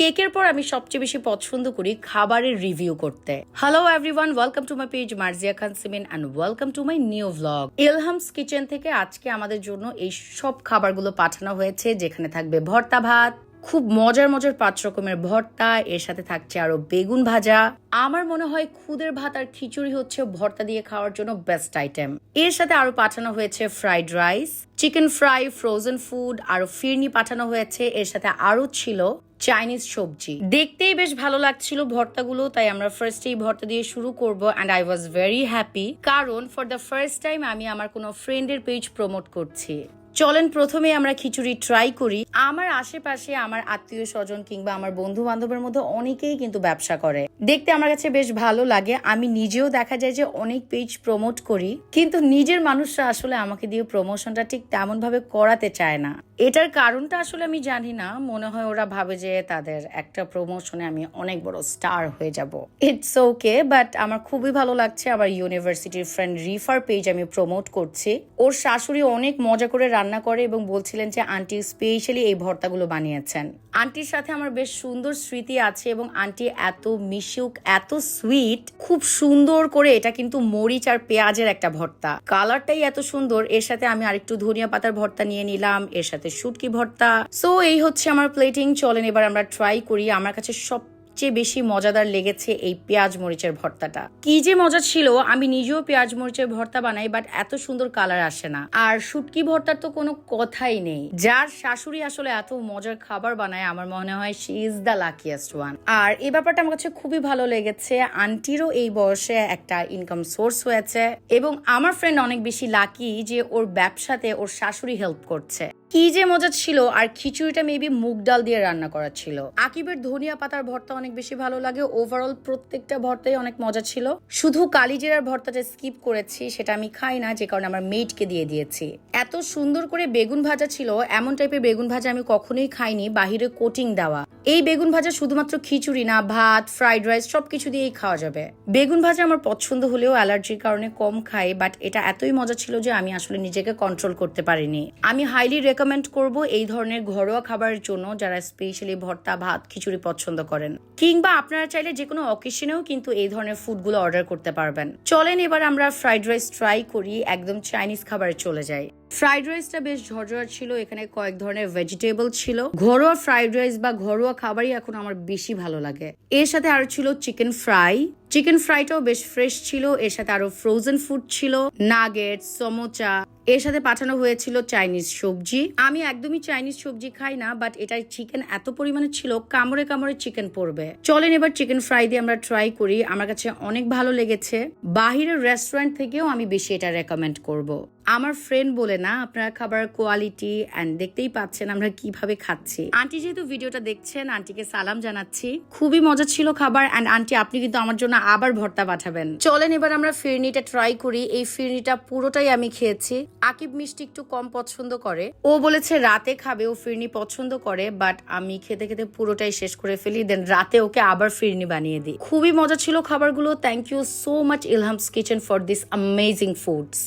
কেকের পর আমি সবচেয়ে বেশি পছন্দ করি খাবারের রিভিউ করতে। Hello everyone welcome to my page Marzia Khan Simin and welcome to my new vlog Ilham's kitchen থেকে আজকে আমাদের জন্য এই সব খাবারগুলো পাঠানো হয়েছে, যেখানে থাকবে ভর্তা ভাত, খুব মজার মজার পাঁচ রকমের ভর্তা, এর সাথে থাকছে আরও বেগুন ভাজা। আমার মনে হয় খুদের ভাত আর খিচুড়ি হচ্ছে ভর্তা দিয়ে খাওয়ার জন্য বেস্ট আইটেম এর সাথে আরও পাঠানো হয়েছে fried rice chicken fry frozen food আরও ফিরনি পাঠানো হয়েছে, এর সাথে আরও ছিল চাইনিজ সবজি। দেখতেই বেশ ভালো লাগছিল ভর্তাগুলো, তাই আমরা ফার্স্টেই ভর্তা দিয়ে শুরু করব and I was very happy কারণ ফর দ্য ফার্স্ট টাইম আমি আমার কোনো ফ্রেন্ডের পেজ প্রমোট করছি। চলেন প্রথমে আমরা খিচুড়ি ট্রাই করি। আমার আশেপাশে আমার আত্মীয় স্বজন কিংবা আমার বন্ধু বান্ধবের মধ্যে অনেকেই কিন্তু ব্যবসা করে। দেখতে আমার কাছে বেশ ভালো লাগে। আমি নিজেও দেখা যায় যে অনেক পেজ প্রমোট করি। কিন্তু নিজের মানুষরা আসলে আমাকে দিয়ে প্রমোশনটা ঠিক তেমন ভাবে করাতে চায় না। এটার কারণটা আসলে আমি জানি না। মনে হয় ওরা ভাবে যে তাদের একটা প্রমোশনে আমি অনেক বড় স্টার হয়ে যাব। ইটস ওকে বাট আমার খুবই ভালো লাগছে। আমার ইউনিভার্সিটির ফ্রেন্ড রিফার পেজ আমি প্রমোট করছি। ওর শাশুড়ি অনেক মজা করে রান্না করে এবং বলছিলেন যে আন্টি স্পেশালি এই ভর্তাগুলো বানিয়েছেন। আন্টির সাথে আমার বেশ সুন্দর স্মৃতি আছে এবং আন্টি এত মিশুক, এত সুইট খুব সুন্দর করে এটা কিন্তু মরিচ আর পেঁয়াজের একটা ভর্তা। কালারটাই এত সুন্দর, এর সাথে আমি আরেকটু ধনিয়া পাতার ভর্তা নিয়ে নিলাম, এর সাথে শুটকি ভর্তা। সো এই হচ্ছে আমার প্লেটিং চলেন এবার আমরা ট্রাই করি। আমার কাছে সব সবচেয়ে বেশি মজাদার লেগেছে এই পেঁয়াজ মরিচের ভর্তাটা। কি যে মজা ছিল, আমি নিজেও পেঁয়াজ মরিচের ভর্তা বানাই বাট এত সুন্দর কালার আসে না। আর শুটকি ভর্তার তো কোনো কথাই নেই। যার শাশুড়ি আসলে এত মজার খাবার বানায়, আমার মনে হয় she is the luckiest one আর এই ব্যাপারটা আমার কাছে খুবই ভালো লেগেছে। আন্টিরও এই বয়সে একটা ইনকাম সোর্স হয়েছে, এবং আমার ফ্রেন্ড অনেক বেশি লাকি যে ওর ব্যবসাতে ওর শাশুড়ি হেল্প করছে। কি যে মজা ছিল, আর খিচুড়িটা মেবি মুগ ডাল দিয়ে রান্না করা ছিল। আকিবের ধনিয়া পাতার ভর্তা অনেক বেশি ভালো লাগে। ওভারঅল প্রত্যেকটা ভর্তাই অনেক মজা ছিল। শুধু কালিজিরার ভর্তাটা স্কিপ করেছি, সেটা আমি খাই না, যে কারণে আমার মেটকে দিয়ে দিয়েছি। এত সুন্দর করে বেগুন ভাজা ছিল, এমন টাইপের বেগুন ভাজা আমি কখনোই খাইনি, বাহিরে কোটিং দেওয়া। এই বেগুন ভাজা শুধুমাত্র খিচুড়ি না, ভাত ফ্রাইড রাইস সবকিছু দিয়েই খাওয়া যাবে। বেগুন ভাজা আমার পছন্দ হলেও অ্যালার্জির কারণে কম খাই বাট এটা এতই মজা ছিল যে আমি আসলে নিজেকে কন্ট্রোল করতে পারিনি। আমি হাইলি রেকমেন্ড করব এই ধরনের ঘরোয়া খাবারের জন্য, যারা স্পেশালি ভর্তা, ভাত, খিচুড়ি পছন্দ করেন। কিংবা আপনারা চাইলে যে কোনো অকেশনেও কিন্তু এই ধরনের ফুডগুলো অর্ডার করতে পারবেন। চলেন এবার আমরা ফ্রাইড রাইস ট্রাই করি, একদম চাইনিজ খাবারে চলে যাই। ফ্রাইড রাইসটা বেশ ঝরঝরা ছিল, এখানে কয়েক ধরনের ভেজিটেবল ছিল। ঘরোয়া ফ্রাইড রাইস বা ঘরোয়া খাবারই এখন আমার বেশি ভালো লাগে। এর সাথে আরও ছিল চিকেন ফ্রাই চিকেন ফ্রাইটাও বেশ ফ্রেশ ছিল, এর সাথে আরও ফ্রোজেন ফুড ছিল। নাগেট সমোচা এর সাথে পাঠানো হয়েছিল চাইনিজ সবজি। আমি একদমই চাইনিজ সবজি খাই না বাট এটাই চিকেন এত পরিমাণে ছিল, কামড়ে কামড়ে চিকেন পড়বে। চলেন এবার চিকেন ফ্রাই দিয়ে আমরা ট্রাই করি, আমার কাছে অনেক ভালো লেগেছে। বাহিরের রেস্টুরেন্ট থেকেও আমি বেশি এটা রেকমেন্ড করব। আমার ফ্রেন্ড বলে না, আপনার খাবার কোয়ালিটি অ্যান্ড দেখতেই পাচ্ছেন আমরা কীভাবে খাচ্ছি। আন্টি যেহেতু ভিডিওটা দেখছেন, আন্টিকে সালাম জানাচ্ছি। খুবই মজা ছিল খাবার অ্যান্ড আন্টি, আপনি কিন্তু আমার জন্য আবার ভর্তা পাঠাবেন। চলেন এবার আমরা ফিরনিটা ট্রাই করি। এই ফিরনিটা পুরোটাই আমি খেয়েছি। আকিব মিষ্টি একটু কম পছন্দ করে। ও বলেছে রাতে খাবে, ও ফিরনি পছন্দ করে বাট আমি খেতে খেতে পুরোটাই শেষ করে ফেলি দেন রাতে ওকে আবার ফিরনি বানিয়ে দিই। খুবই মজা ছিল খাবারগুলো। Thank you so much Ilham's kitchen for this amazing foods